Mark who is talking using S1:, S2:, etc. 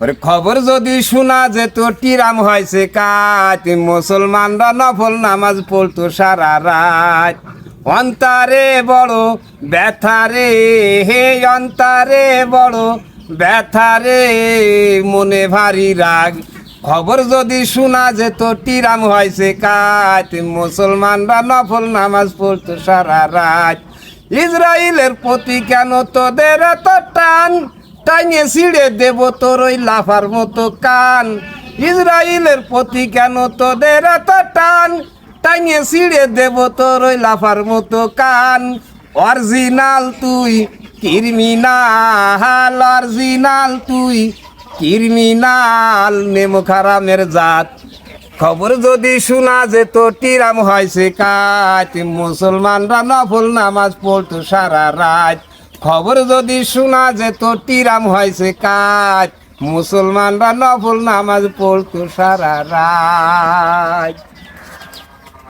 S1: ওরে খবর যদি শোনা যে তোর টিরাম হয়েছে কাজ মুসলমানরা নফল নামাজ পড়তো সারা রাত। অন্তারে বড় ব্যথারে হে অন্তারে বড় ব্যথারে মনে ভারী রাগ। খবর যদি শোনা যে তোর টিরাম হয়েছে কাজ মুসলমানরা নফল নামাজ পড়তো সারা রাত। ইসরায়েলের প্রতি কেন তোদের এত টান? টাইনে ছিঁড়ে দেব তোর ওই লাফার মতো কান। ইসরায়েলের প্রতি কেন তোদের এত টান? টাইনে ছিঁড়ে দেব তোর ওই লাফার মতো কান। অরিজিনাল তুই কিরমিনাল, অরিজিনাল তুই কিরমিনাল, নেমো খারামের জাত। খবর যদি শোনা যে তোর টিরাম হয়েছে কাজ মুসলমানরা নফল নামাজ পড়তো সারা রাত। খবর যদি শোনা যে তোর টিরাম হয়েছে কাজ। মুসলমানরা নফল নামাজ পড়তো সারা রাত।